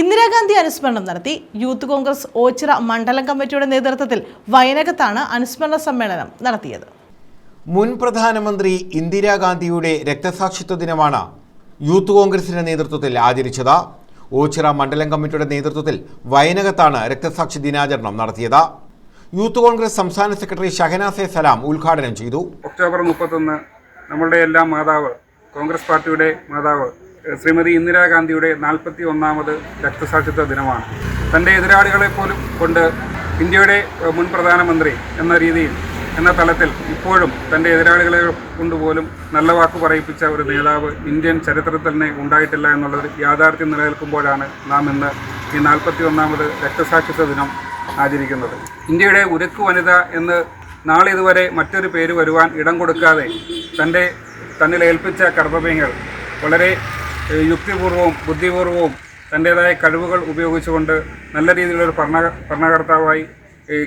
ഇന്ദിരാഗാന്ധി അനുസ്മരണം നടത്തി യൂത്ത് കോൺഗ്രസ് ഓച്ചിറ മണ്ഡലം കമ്മിറ്റിയുടെ നേതൃത്വത്തിൽ വയനകത്താണ് അനുസ്മരണ സമ്മേളനം നടത്തിയത്. മുൻ പ്രധാനമന്ത്രി ഇന്ദിരാഗാന്ധിയുടെ രക്തസാക്ഷിത്വ ദിനമാണ് യൂത്ത് കോൺഗ്രസിന്റെ നേതൃത്വത്തിൽ ആചരിച്ചത്. ഓച്ചിറ മണ്ഡലം കമ്മിറ്റിയുടെ നേതൃത്വത്തിൽ വയനകത്താണ് രക്തസാക്ഷി ദിനാചരണം നടത്തിയത്. യൂത്ത് കോൺഗ്രസ് സംസ്ഥാന സെക്രട്ടറി ഷഹനാസെ സലാം ഉദ്ഘാടനം ചെയ്തു. ഒക്ടോബർ മുപ്പത്തൊന്ന് നമ്മളുടെ എല്ലാ മാതാവ് കോൺഗ്രസ് പാർട്ടിയുടെ മാതാവ് ശ്രീമതി ഇന്ദിരാഗാന്ധിയുടെ നാൽപ്പത്തി ഒന്നാമത് രക്തസാക്ഷിത്വ ദിനമാണ്. തന്റെ എതിരാളികളെ പോലും കൊണ്ട് ഇന്ത്യയുടെ മുൻ പ്രധാനമന്ത്രി എന്ന രീതിയിൽ എന്ന തലത്തിൽ ഇപ്പോഴും തന്റെ എതിരാളികളെ കൊണ്ടുപോലും നല്ല വാക്ക് പറയിപ്പിച്ച ഒരു നേതാവ് ഇന്ത്യൻ ചരിത്രത്തിൽ തന്നെ ഉണ്ടായിട്ടില്ല എന്നുള്ളത് യാഥാർത്ഥ്യം നിലനിൽക്കുമ്പോഴാണ് നാം ഇന്ന് ഈ നാൽപ്പത്തി ഒന്നാമത് രക്തസാക്ഷിത്വ ദിനം ആചരിക്കുന്നത്. ഇന്ത്യയുടെ ഉരുക്കു വനിത എന്ന് നാളെ ഇതുവരെ മറ്റൊരു പേര് വരുവാൻ ഇടം കൊടുക്കാതെ തന്റെ തന്നിൽ ഏൽപ്പിച്ച കർത്തവ്യങ്ങൾ വളരെ യുക്തിപൂർവവും ബുദ്ധിപൂർവവും തന്റേതായ കഴിവുകൾ ഉപയോഗിച്ചുകൊണ്ട് നല്ല രീതിയിലൊരു ഭരണ ഭരണകർത്താവായി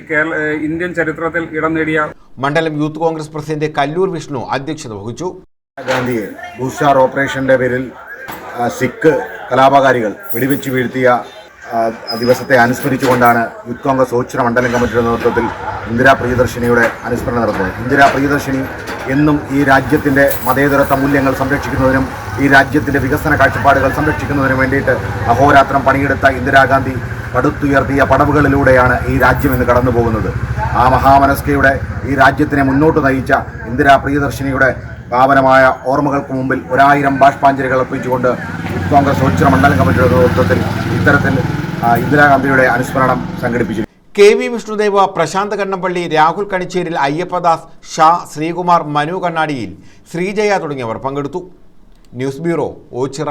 കേരള ഇന്ത്യൻ ചരിത്രത്തിൽ ഇടം നേടിയ മണ്ഡലം youth Congress president Kallur Vishnu അധ്യക്ഷത വഹിച്ചു. ഗാന്ധിയെ ഭൂഷാർ ഓപ്പറേഷന്റെ പേരിൽ സിഖ് കലാപകാരികൾ വെടിവെച്ച് വീഴ്ത്തിയ ദിവസത്തെ അനുസ്മരിച്ചുകൊണ്ടാണ് യൂത്ത് കോൺഗ്രസ് ഓച്ചിറ മണ്ഡലം കമ്മിറ്റിയുടെ നേതൃത്വത്തിൽ ഇന്ദിരാ പ്രിയദർശിനിയുടെ അനുസ്മരണം നടത്തുന്നത് ഇന്ദിരാ പ്രിയദർശിനി എന്നും ഈ രാജ്യത്തിന്റെ മതേതരത്വ മൂല്യങ്ങൾ സംരക്ഷിക്കുന്നതിനും ഈ രാജ്യത്തിന്റെ വികസന കാഴ്ചപ്പാടുകൾ സംരക്ഷിക്കുന്നതിനും വേണ്ടിയിട്ട് അഹോരാത്രം പണിയെടുത്ത ഇന്ദിരാഗാന്ധി പടുത്തുയർത്തിയ പടവുകളിലൂടെയാണ് ഈ രാജ്യം ഇന്ന് കടന്നു പോകുന്നത് ആ മഹാമനസ്കയുടെ ഈ രാജ്യത്തിനെ മുന്നോട്ട് നയിച്ച ഇന്ദിരാ പ്രിയദർശിനിയുടെ പാവനമായ ഓർമ്മകൾക്ക് മുമ്പിൽ ഒരായിരം ബാഷ്പാഞ്ജലികൾ അർപ്പിച്ചുകൊണ്ട് കോൺഗ്രസ് ഓച്ചിറ മണ്ഡലം കമ്മിറ്റിയുടെ നേതൃത്വത്തിൽ ഇത്തരത്തിൽ ഇന്ദിരാഗാന്ധിയുടെ അനുസ്മരണം സംഘടിപ്പിച്ചു. കെ വി വിഷ്ണുദേവ പ്രശാന്ത് കണ്ണമ്പള്ളി രാഹുൽ കണിച്ചേരിൽ അയ്യപ്പദാസ് ഷാ ശ്രീകുമാർ മനു കണ്ണാടിയിൽ ശ്രീജയ തുടങ്ങിയവർ പങ്കെടുത്തു. News bureau Ochira.